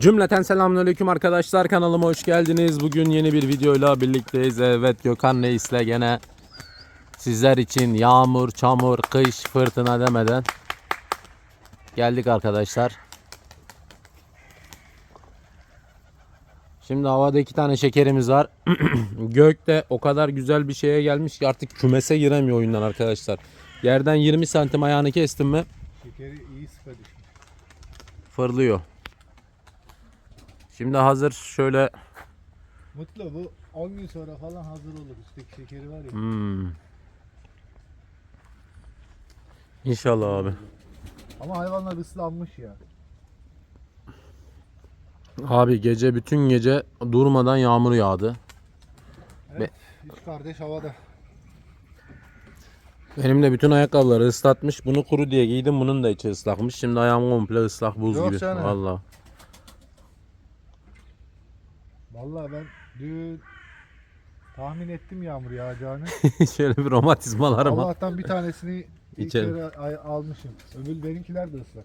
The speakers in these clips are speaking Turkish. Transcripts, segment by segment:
Cümleten selamünaleyküm arkadaşlar kanalıma hoş geldiniz. Bugün yeni bir videoyla birlikteyiz. Evet Gökhan Reis'le gene sizler için yağmur, çamur, kış, fırtına demeden geldik arkadaşlar. Şimdi havada iki tane şekerimiz var. Gök de o kadar güzel bir şeye gelmiş ki artık kümese giremiyor oyundan arkadaşlar. Yerden 20 santim ayağını kestim mi Şekeri iyi sıka düşmüş. fırlıyor. Şimdi hazır şöyle Mutlu bu 10 gün sonra falan hazır olur. Üstteki şekeri var ya. Hmm. İnşallah abi. Ama hayvanlar ıslanmış ya. Abi gece bütün gece durmadan yağmur yağdı. Evet. Üç kardeş havada. Benim de bütün ayakkabıları ıslatmış. Bunu kuru diye giydim. Bunun da içi ıslakmış. Şimdi ayağım komple ıslak buz Yok gibi. canım. Valla. Vallahi ben dün tahmin ettim yağmur yağacağını. Şöyle bir romatizmalarım var. Allah'tan bir tanesini İçerim. içeri almışım. Öbür benimkiler de ıslak.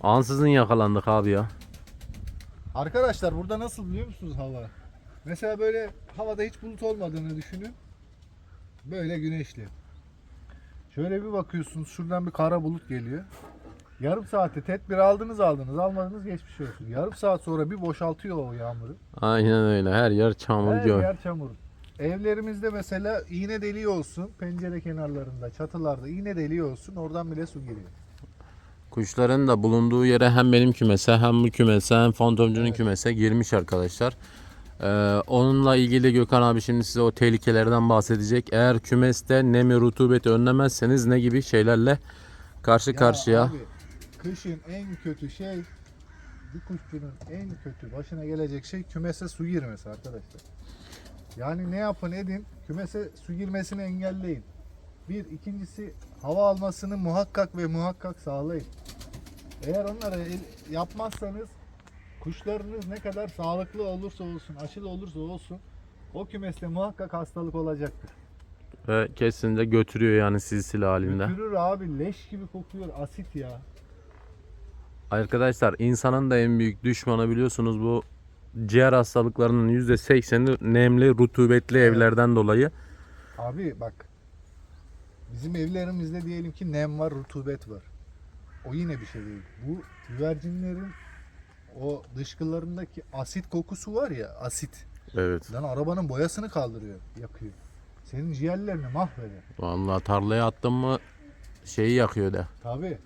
Ansızın yakalandık abi ya. Arkadaşlar burada nasıl biliyor musunuz hava? Mesela böyle havada hiç bulut olmadığını düşünün. Böyle güneşli. Şöyle bir bakıyorsunuz şuradan bir kara bulut geliyor. Yarım saatte tedbir aldınız aldınız almadınız geçmiş olsun. Yarım saat sonra bir boşaltıyor o yağmuru. Aynen öyle. Her yer çamur Her gör. yer çamur. Evlerimizde mesela iğne deliği olsun. Pencere kenarlarında, çatılarda iğne deliği olsun. Oradan bile su giriyor. Kuşların da bulunduğu yere hem benim kümese hem bu kümese hem fantomcunun kümese girmiş arkadaşlar. Ee, onunla ilgili Gökhan abi şimdi size o tehlikelerden bahsedecek. Eğer kümeste nemi rutubeti önlemezseniz ne gibi şeylerle karşı Ya karşıya. abi, kışın en kötü şey bir kuşçunun en kötü başına gelecek şey kümese su girmesi arkadaşlar. Yani ne yapın edin kümese su girmesini engelleyin. Bir ikincisi hava almasını muhakkak ve muhakkak sağlayın. Eğer onları yapmazsanız kuşlarınız ne kadar sağlıklı olursa olsun, aşılı olursa olsun o kümeste muhakkak hastalık olacaktır. Ve kesin de götürüyor yani silsile halinde. Götürür abi leş gibi kokuyor asit ya. Arkadaşlar insanın da en büyük düşmanı biliyorsunuz bu ciğer hastalıklarının %80'i nemli rutubetli evlerden dolayı. Abi bak. Bizim evlerimizde diyelim ki nem var, rutubet var. O yine bir şey değil. Bu güvercinlerin o dışkılarındaki asit kokusu var ya, asit. Evet. Lan arabanın boyasını kaldırıyor, yakıyor. Senin ciğerlerini mahveder. Vallahi tarlaya attım mı şeyi yakıyor de. Tabi.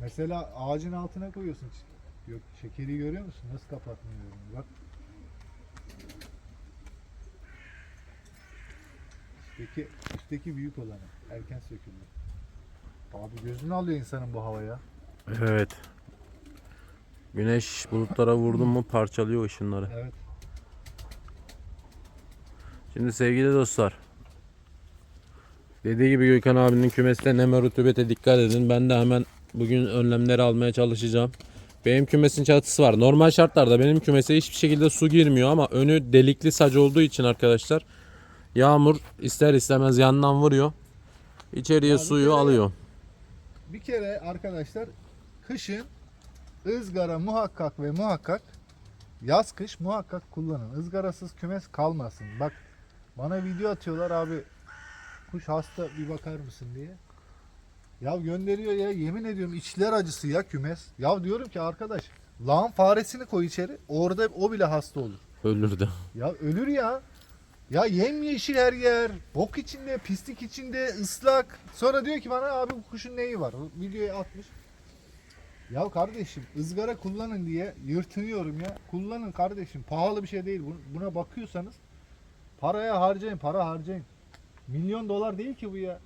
Mesela ağacın altına koyuyorsun. Yok şekeri görüyor musun? Nasıl kapatmıyorum? Bak. Üstteki, üstteki büyük olanı. Erken söküldü. Abi gözünü alıyor insanın bu havaya. Evet. Güneş bulutlara vurdu mu parçalıyor ışınları. Evet. Şimdi sevgili dostlar. Dediği gibi Gökhan abinin kümeste neme rutubete dikkat edin. Ben de hemen bugün önlemleri almaya çalışacağım. Benim kümesin çatısı var. Normal şartlarda benim kümese hiçbir şekilde su girmiyor ama önü delikli sac olduğu için arkadaşlar yağmur ister istemez yandan vuruyor. İçeriye Ya suyu kere- alıyor. Bir kere arkadaşlar kışın ızgara muhakkak ve muhakkak yaz kış muhakkak kullanın. Izgarasız kümes kalmasın. Bak bana video atıyorlar abi kuş hasta bir bakar mısın diye. Ya gönderiyor ya yemin ediyorum içler acısı ya kümes. Ya diyorum ki arkadaş lağım faresini koy içeri orada o bile hasta olur. Ölürdü. Ya ölür ya. Ya yemyeşil her yer. Bok içinde, pislik içinde, ıslak. Sonra diyor ki bana abi bu kuşun neyi var? Videoya atmış. Ya kardeşim ızgara kullanın diye yırtınıyorum ya. Kullanın kardeşim. Pahalı bir şey değil. Bu- Buna bakıyorsanız paraya harcayın, para harcayın. Milyon dolar değil ki bu ya.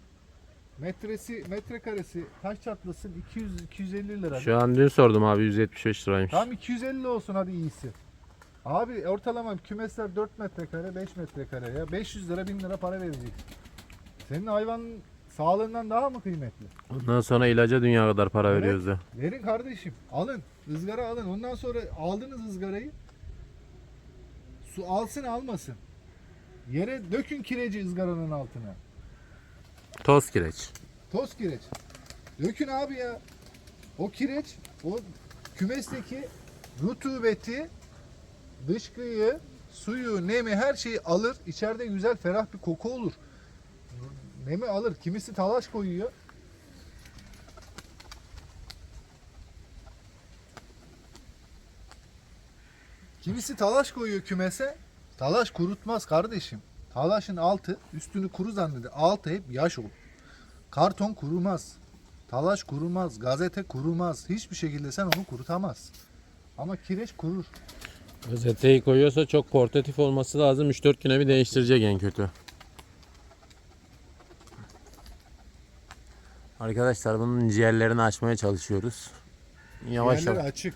Metresi, metrekaresi taş çatlasın 200 250 lira. Şu an dün sordum abi 175 liraymış. Tam 250 olsun hadi iyisi. Abi ortalama kümesler 4 metrekare 5 metrekare ya 500 lira 1000 lira para vereceksin. Senin hayvanın sağlığından daha mı kıymetli? Ondan sonra ilaca dünya kadar para Evet. veriyoruz de. Verin kardeşim alın ızgara alın ondan sonra aldınız ızgarayı su alsın almasın. Yere dökün kireci ızgaranın altına. Toz kireç. Toz kireç. Dökün abi ya. O kireç o kümesteki rutubeti, dışkıyı, suyu, nemi her şeyi alır. İçeride güzel ferah bir koku olur. Nemi alır. Kimisi talaş koyuyor. Kimisi talaş koyuyor kümese. Talaş kurutmaz kardeşim. Talaşın altı üstünü kuru zanneder. Altı hep yaş olur. Karton kurumaz. Talaş kurumaz. Gazete kurumaz. Hiçbir şekilde sen onu kurutamaz. Ama kireç kurur. Gazeteyi koyuyorsa çok portatif olması lazım. 3-4 güne bir değiştirecek en kötü. Arkadaşlar bunun ciğerlerini açmaya çalışıyoruz. Yavaş Ciğerleri yavaş. açık.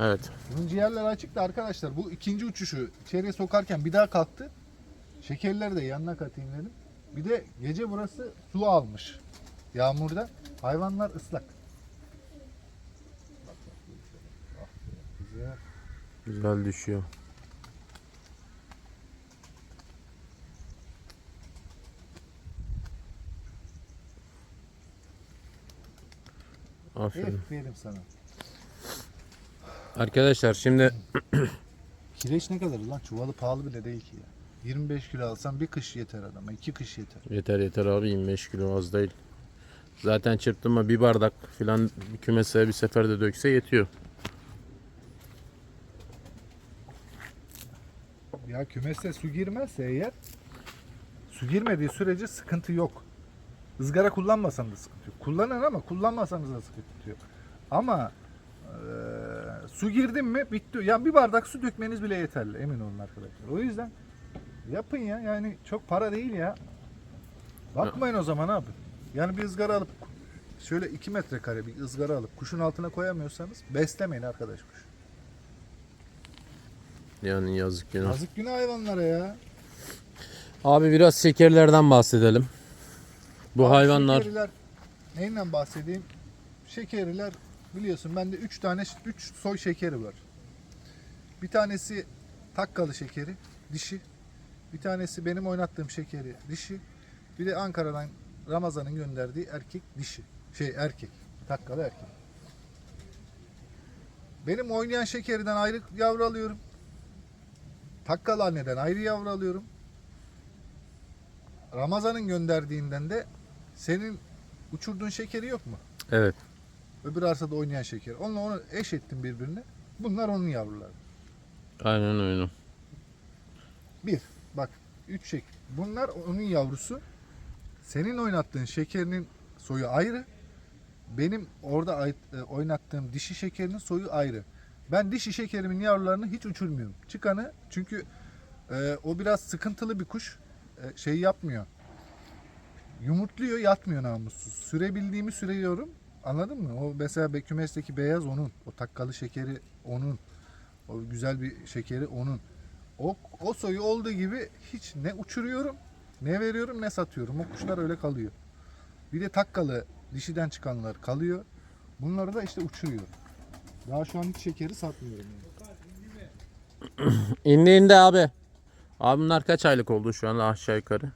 Evet. Bunun ciğerleri açık da arkadaşlar bu ikinci uçuşu içeriye sokarken bir daha kalktı. Şekerleri de yanına katayım dedim. Bir de gece burası su almış. Yağmurda. Hayvanlar ıslak. Güzel düşüyor. Aferin. Aferin sana. Arkadaşlar şimdi Kireç ne kadar lan? Çuvalı pahalı bile değil ki ya. 25 kilo alsan bir kış yeter adama. iki kış yeter. yeter yeter abi 25 kilo az değil. Zaten çırptığıma bir bardak filan kümese bir seferde dökse yetiyor. Ya kümeste su girmezse eğer su girmediği sürece sıkıntı yok. Izgara kullanmasan da sıkıntı yok. Kullanın ama kullanmasanız da sıkıntı yok. Ama eee, su girdim mi bitti. Ya bir bardak su dökmeniz bile yeterli emin olun arkadaşlar. O yüzden yapın ya yani çok para değil ya. Bakmayın o zaman abi. Yani bir ızgara alıp şöyle 2 metrekare bir ızgara alıp kuşun altına koyamıyorsanız beslemeyin arkadaş kuş. Yani yazık günah. Yazık günah hayvanlara ya. Abi biraz şekerlerden bahsedelim. Bu Abi hayvanlar Şekeriler, neyinden bahsedeyim? Şekeriler biliyorsun bende 3 tane 3 soy şekeri var. Bir tanesi takkalı şekeri, dişi. Bir tanesi benim oynattığım şekeri, dişi. Bir de Ankara'dan Ramazan'ın gönderdiği erkek dişi. Şey erkek. Takkalı erkek. Benim oynayan şekeriden ayrı yavru alıyorum. Takkalı anneden ayrı yavru alıyorum. Ramazan'ın gönderdiğinden de senin uçurduğun şekeri yok mu? evet Öbür arsada oynayan şeker. Onunla onu eş ettim birbirine. Bunlar onun yavruları. aynen öyle. Bir. Bak. Üç şek. Bunlar onun yavrusu. Senin oynattığın şekerinin soyu ayrı. Benim orada e, oynattığım dişi şekerinin soyu ayrı. Ben dişi şekerimin yavrularını hiç uçurmuyorum. Çıkanı çünkü e, o biraz sıkıntılı bir kuş. E, şey yapmıyor. Yumurtluyor yatmıyor namussuz. Sürebildiğimi sürüyorum. Anladın mı? O mesela kümesteki beyaz onun. O takkalı şekeri onun. O güzel bir şekeri onun. O, o soyu olduğu gibi hiç ne uçuruyorum ne veriyorum ne satıyorum. O kuşlar öyle kalıyor. Bir de takkalı dişiden çıkanlar kalıyor. Bunları da işte uçuruyorum. Daha şu an hiç şekeri satmıyorum. Yani. İndi indi abi. Abi bunlar kaç aylık oldu şu an aşağı yukarı?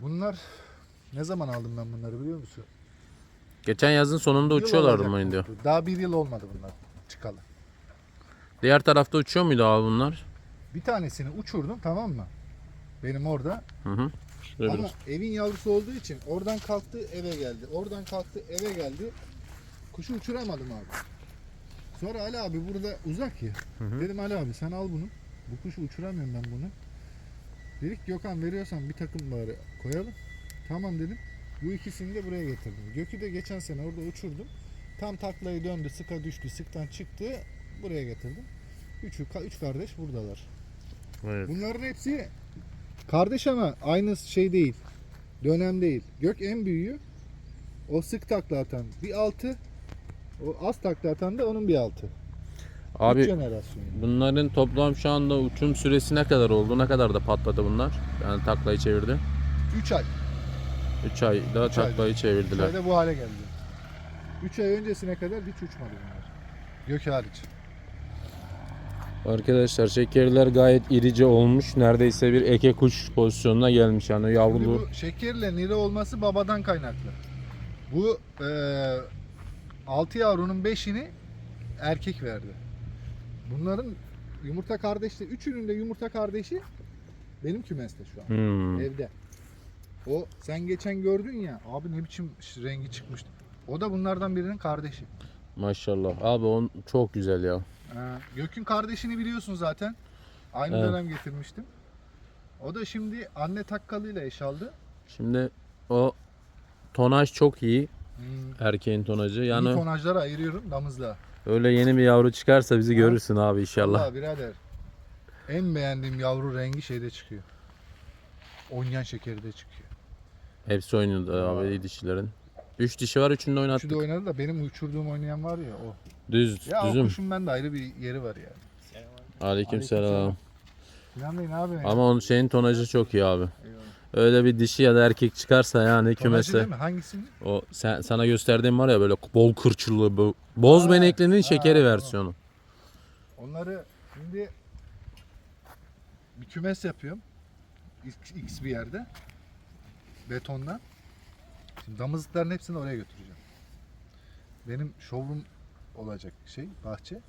Bunlar ne zaman aldım ben bunları biliyor musun? Geçen yazın sonunda uçuyorlardı olacak mı bu. Daha bir yıl olmadı bunlar çıkalı. Diğer tarafta uçuyor muydu abi bunlar? Bir tanesini uçurdum tamam mı? Benim orada. Hı hı. Şöyle Ama biraz. evin yavrusu olduğu için oradan kalktı eve geldi. Oradan kalktı eve geldi. Kuşu uçuramadım abi. Sonra Ali abi burada uzak ya. hı. Dedim Ali abi sen al bunu. Bu kuşu uçuramıyorum ben bunu. Dedik Gökhan veriyorsan bir takım bari koyalım. Tamam dedim. Bu ikisini de buraya getirdim. Gökü de geçen sene orada uçurdum. Tam taklayı döndü, sıka düştü, sıktan çıktı. Buraya getirdim. Üçü, üç kardeş buradalar. Evet. Bunların hepsi kardeş ama aynı şey değil. Dönem değil. Gök en büyüğü. O sık takla atan bir altı. O az takla atan da onun bir altı. Üç Abi bunların toplam şu anda uçum süresi ne kadar oldu? Ne kadar da patladı bunlar? Yani taklayı çevirdi. 3 ay. 3 ayda Üç ayda. taklayı 3 çevirdiler. ayda bu hale geldi. 3 ay öncesine kadar hiç uçmadı bunlar. Gök hariç. Arkadaşlar şekerler gayet irice olmuş. Neredeyse bir eke kuş pozisyonuna gelmiş yani yavrulu. bu şekerle nire olması babadan kaynaklı. Bu eee 6 yavrunun 5'ini erkek verdi. Bunların yumurta kardeşi, üçünün de yumurta kardeşi benim kümeste şu an. Hmm. Evde. O sen geçen gördün ya abi ne biçim rengi çıkmıştı. O da bunlardan birinin kardeşi. Maşallah. Abi on çok güzel ya. Gök'ün kardeşini biliyorsun zaten. Aynı Evet. dönem getirmiştim. O da şimdi anne takkalıyla eş aldı. Şimdi o tonaj çok iyi. Hmm. Erkeğin tonajı. İyi Yani tonajlara ayırıyorum damızla. öyle yeni bir yavru çıkarsa bizi görürsün abi inşallah. Allah birader. En beğendiğim yavru rengi şeyde çıkıyor. Onyan şekeri de çıkıyor. Hepsi oynuyordu abi iyi dişilerin. Üç dişi var üçünü de oynattık. da oynadı da benim uçurduğum oynayan var ya o. Düz, Ya o düzüm. kuşun bende ayrı bir yeri var yani. Aleyküm selam. Sinan Bey ne yapıyorsun? Ama onun şeyin tonajı çok iyi abi. Öyle bir dişi ya da erkek çıkarsa yani Tonajı kümese. değil mi? Hangisini? O sen, sana gösterdiğim var ya böyle bol kırçıllı bu. Boz Ha, beneklinin ha, şekeri tamam. versiyonu. Onları şimdi bir kümes yapıyorum. X, X bir yerde. Betondan. Şimdi damızlıkların hepsini oraya götüreceğim. Benim showroom olacak şey bahçe.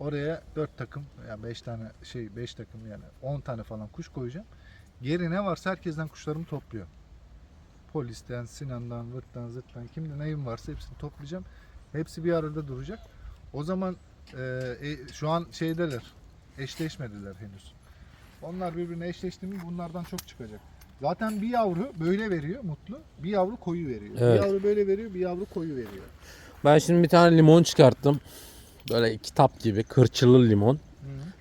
Oraya 4 takım yani 5 tane şey 5 takım yani 10 tane falan kuş koyacağım. Geri ne varsa herkesten kuşlarımı topluyor. Polisten, Sinan'dan, Vırt'tan, Zırt'tan kimde neyim varsa hepsini toplayacağım. Hepsi bir arada duracak. O zaman e, e, şu an şeydeler. Eşleşmediler henüz. Onlar birbirine eşleşti mi bunlardan çok çıkacak. Zaten bir yavru böyle veriyor mutlu. Bir yavru koyu veriyor. Evet. Bir yavru böyle veriyor, bir yavru koyu veriyor. Ben şimdi bir tane limon çıkarttım. Böyle kitap gibi kırçılı limon. Hı.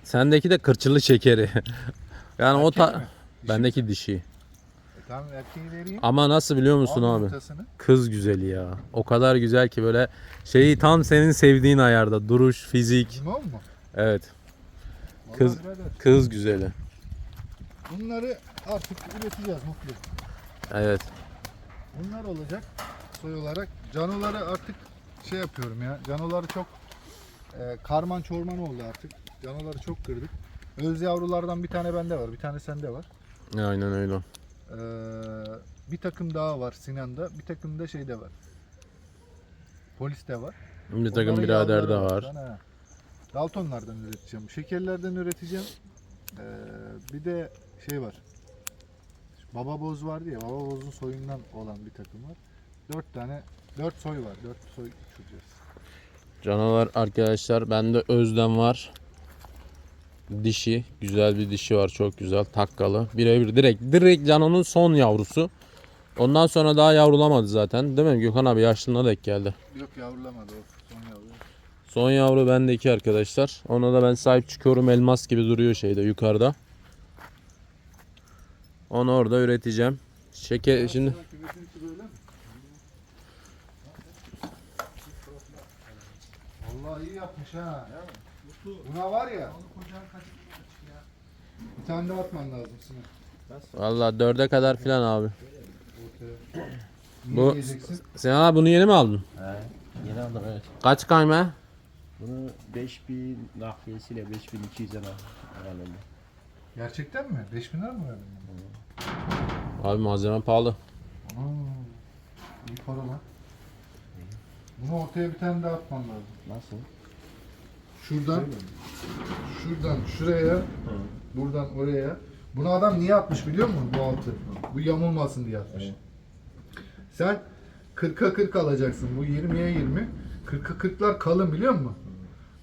Sendeki de kırçılı şekeri. yani o Erkek ta mi? Dişi bendeki mi? dişi. E, tamam erkeği vereyim. Ama nasıl biliyor musun Al abi? yumurtasını. Kız güzeli ya. O kadar güzel ki böyle şeyi tam senin sevdiğin ayarda. Duruş, fizik. Limon mu? Evet. Vallahi Kız- birader, Kız güzeli. Bunları artık üreteceğiz mutlu. Evet. Bunlar olacak soy olarak. Canoları artık şey yapıyorum ya. Canoları çok e, karman çorman oldu artık. Canoları çok kırdık. Öz yavrulardan bir tane bende var. Bir tane sende var. Aynen öyle. Ee, bir takım daha var Sinan'da. Bir takım da şeyde var. Polis'te var. Bir takım Onların birader de var. Daltonlardan üreteceğim. Şekerlerden üreteceğim. Ee, bir de şey var. Baba boz vardı ya. Baba bozun soyundan olan bir takım var. Dört tane, dört soy var. Dört soy uçuracağız. Canavar arkadaşlar bende özlem var. Dişi, güzel bir dişi var çok güzel takkalı. Birebir direkt direkt Cano'nun son yavrusu. Ondan sonra daha yavrulamadı zaten. Değil mi Gökhan abi yaşlığına denk geldi. Yok yavrulamadı o. Son yavru. Son yavru bendeki arkadaşlar. Ona da ben sahip çıkıyorum. Elmas gibi duruyor şeyde yukarıda. Onu orada üreteceğim. Şeker şimdi Vallahi iyi yapmış ha. Buna var ya. Bir tane daha atman lazım Sinan. vallahi dörde kadar filan abi. Bu-. Sen abi bunu yeni mi aldın? He, yeni aldım evet. Kaç kayma? Bunu 5000 nakliyesiyle 5200 lira alalım. Gerçekten mi? 5000 lira mı verdin? Abi malzeme pahalı. Aa, iyi para lan. Bunu ortaya bir tane daha atman lazım. Nasıl? Şuradan, şuradan şuraya, buradan oraya. Bunu adam niye atmış biliyor musun bu altı? Bu yamulmasın diye atmış. Sen 40'a 40 alacaksın. Bu 20'ye 20. 40'a 40'lar kalın biliyor musun?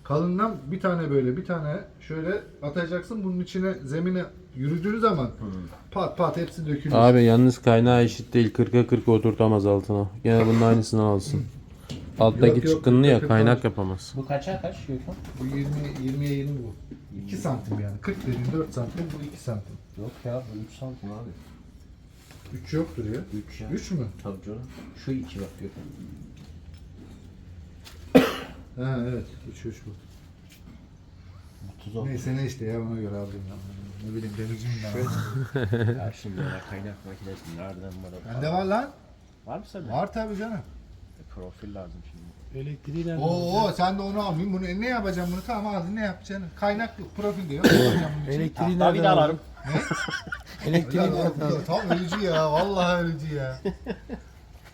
Kalından bir tane böyle bir tane şöyle atacaksın. Bunun içine zemine yürüdüğün zaman pat pat hepsi dökülür. Abi yalnız kaynağı eşit değil. 40'a 40 oturtamaz altına. Gene bunun aynısını alsın. Alttaki Yok, yok, çıkınlı ya 40'a kaynak yapamaz. Bu kaça kaç Gökhan? Bu 20 20'ye 20 bu. 2 santim yani. 40 dediğin 4 santim bu 2 santim. Yok ya bu 3 santim abi. 3 yoktur ya. 3 ya. 3 mü? Tabii canım. Şu iki bak Gökhan. Ha evet. 3 3 bu. 30 oldu. Neyse ne işte ya ona göre aldım ya. Ne bileyim demirciyim ben. Ya şimdi ya kaynak makinesi nereden var? Bende var lan. Var mı sende? Var tabii canım. E, profil lazım şimdi. Elektriğiyle Oo sen de onu almayayım. Bunu ne yapacağım bunu? Tamam aldın ne yapacaksın? Kaynak yok, profil de yok. Ne? Elektriği Tabii de alalım. Elektriği Ulan nereden Tam ölücü ya. Vallahi ölücü ya.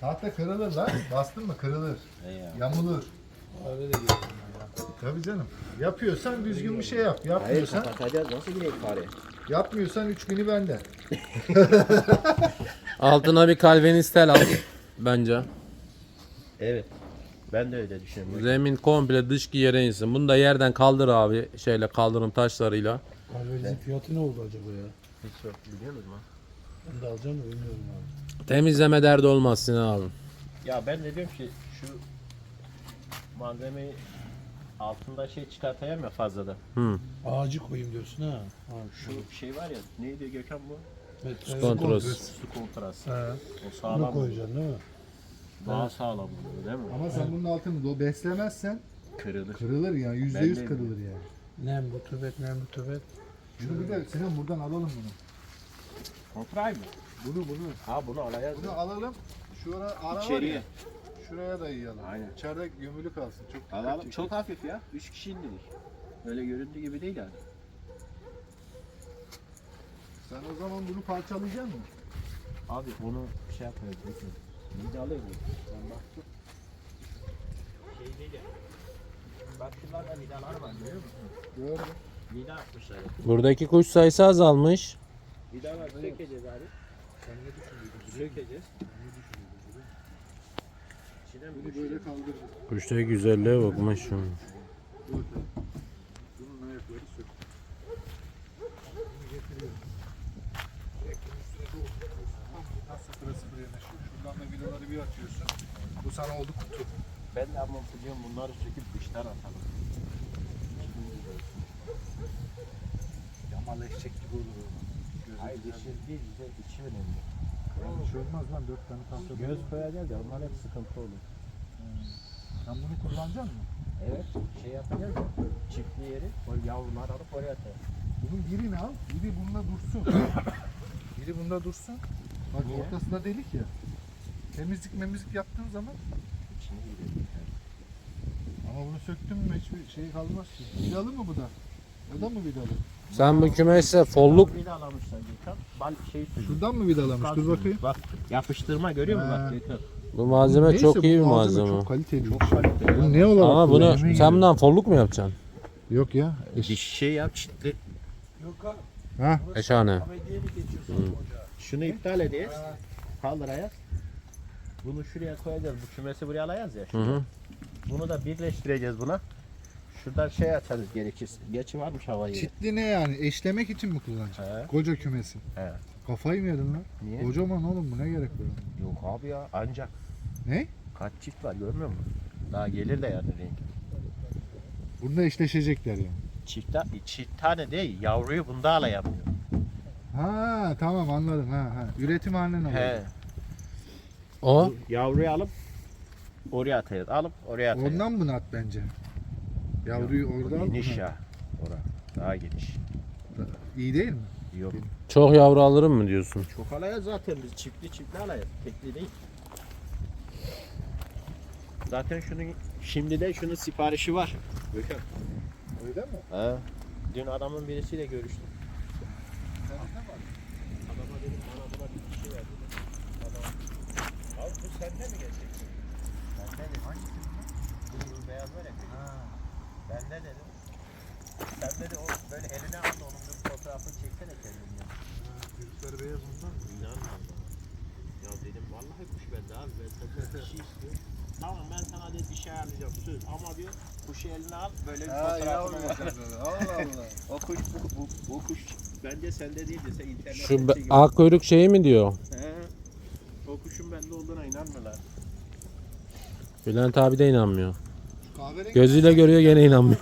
Tahta kırılır lan. Bastın mı kırılır. Ya. Yamulur. Öyle de ya. Tabii canım. Yapıyorsan düzgün bir şey yap. Hayır Yapmıyorsan, kapatacağız. Nasıl gireyim fare? yapmıyorsan 3 günü bende. Altına bir kalvenistel al bence. Evet. Ben de öyle düşünüyorum. Zemin komple dış yere insin. Bunu da yerden kaldır abi şeyle kaldırım taşlarıyla. Kahvemizin fiyatı ne oldu acaba ya? Hiç yok biliyor musun? Ben de alacağım da bilmiyorum abi. Temizleme derdi olmaz Sinan abi. Ya ben de diyorum ki şu malzemeyi altında şey çıkartayım ya fazladan. Hı. Ağacı koyayım diyorsun ha. ha Şu şey var ya neydi Gökhan bu? metre. Kontros. Su kontrası. He. O Bunu sağlam. koyacaksın değil mi? Daha sağlam oluyor değil mi? Ama sen bunun altını do beslemezsen Kırılır. kırılır ya. Yüzde Ben yüz de kırılır yani. Nem rutubet, nem rutubet. Şunu bir de Sinan buradan alalım bunu. Kontray mı? Bunu bunu. Ha bunu alacağız. Bunu alalım. Şura ara var İçeriye. ya. Şuraya dayayalım. Aynen. İçeride gömülü kalsın. Çok dikkat Alalım. çekiyor. Çok hafif ya. 3 kişi indirdik. Öyle göründüğü gibi değil yani. Sen o zaman bunu parçalayacaksın mı? Abi onu şey yapmıyoruz. Biz de alıyoruz. Ben baktım. Şey değil ya. Bak şunlarda vidalar var görüyor musun? Gördüm. Vida atmışlar. Buradaki kuş sayısı azalmış. Vidalar sökeceğiz abi. Sen ne düşünüyorsun? Sökeceğiz. Bunu böyle kaldırırız. Kuştaki güzelliğe bakma şu. Dur. Bunu ne yapıyoruz? Sök. Bunu getiriyoruz. Ekmeğin üstüne doğru. Tamam, buradan sıfıra sıfır yanaşıyor. Şuradan da vidaları bir atıyorsun. Bu sana oldu kutu. Ben de ama biliyorum bunları söküp dıştan atalım. Yamalı eşek gibi olur. Hayır dışı değil bize içi önemli. Bir şey olmaz lan dört tane tahta. Göz koyacağız ya onlar hep sıkıntı olur. Sen bunu kullanacaksın mı? Evet şey yapacağız ya. Çiftli yeri o yavrular alıp oraya atacağız. Bunun birini al, biri bunda dursun. biri bunda dursun. Bak Niye? ortasında delik ya. Temizlik memizlik yaptığın zaman İçine girelim. ama bunu söktün mü hiçbir şey kalmaz ki. Vidalı mı bu da? Da mı vidalı? Sen bu kümese folluk Bir de alamışlar Gökhan. Bal şey sürüyor. Şuradan mı vidalamış? Dur bakayım. Bak yapıştırma görüyor musun bak Gökhan. bu malzeme Neyse, çok bu iyi bir malzeme malzeme. Çok kaliteli. Çok kaliteli. Bu ne olarak Ama bunu kullanıyor? sen bundan folluk mu yapacaksın? Yok ya. Diş şey yap çitli. Yok abi. Ha? Eşhane. Şunu iptal edeceğiz. Kaldır ayaz. Bunu şuraya koyacağız. Bu kümesi buraya alayız ya. Hı hı. Bunu da birleştireceğiz buna. Şuradan şey açarız gerekirse. Geçi varmış hava yeri. Çitli ne yani? Eşlemek için mi kullanacaksın? He. Koca kümesi. He. Kafayı mı yedin lan? Niye? Kocaman oğlum bu ne gerek var? Yok abi ya ancak. Ne? Kaç çift var görmüyor musun? Daha gelir de yani renk. Bunda eşleşecekler yani. Çift, çift tane değil yavruyu bunda alayım diyor. Ha tamam anladım ha ha. Üretim haline He. O Yavruyu alıp oraya atacağız. Alıp oraya atacağız. Ondan bunu at bence. Yavruyu orada al. Geniş Ha. ya. Ora. Daha geniş. İyi değil mi? Yok. çok yavru alırım mı diyorsun? Çok alayız zaten biz çiftli çiftli alayız. Tekli değil. Zaten şunun şimdi de şunun siparişi var. Gökhan. Öyle mi? He. Dün adamın birisiyle görüştüm. Adama dedim bana buna bir kişi ver dedim. Adam. Abi bu sende mi gerçekten? Bende dedim. Hangisi bu? Bu beyaz var ya. Bende dedim. Sen dedi o böyle eline al da onun bir fotoğrafını çeksene kendinle. Çocukları beyaz ondan mı? İnanmam. Ya dedim vallahi kuş bende abi ben senden bir şey istiyorum. Tamam ben sana dedi bir şey ayarlayacağım söz ama diyor kuşu eline al böyle bir fotoğrafını bak. Allah Allah. O kuş bu, bu, bu kuş bence sende değil de sen internette Şu be- ak kuyruk şeyi mi diyor? He. O kuşun bende olduğuna inanmıyorlar. Bülent abi de inanmıyor. Gözüyle görüyor gene inanmıyor.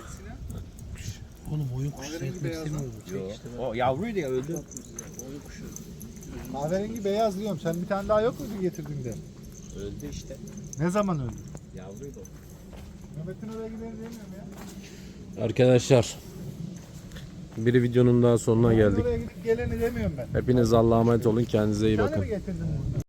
Oğlum oyun kuşu seyretmek. Yok. O yavruydu ya öldü. Kahverengi beyaz diyorum. Sen bir tane daha yok muydu getirdiğinde? Öldü işte. Ne zaman öldü? Yavruydu o. Mehmet'in oraya gidelim demiyorum ya. Arkadaşlar bir videonun daha sonuna geldik. Oraya gidip geleni demiyorum ben. Hepiniz Allah'a emanet olun. Kendinize iyi Bir tane bakın. mi getirdin burada?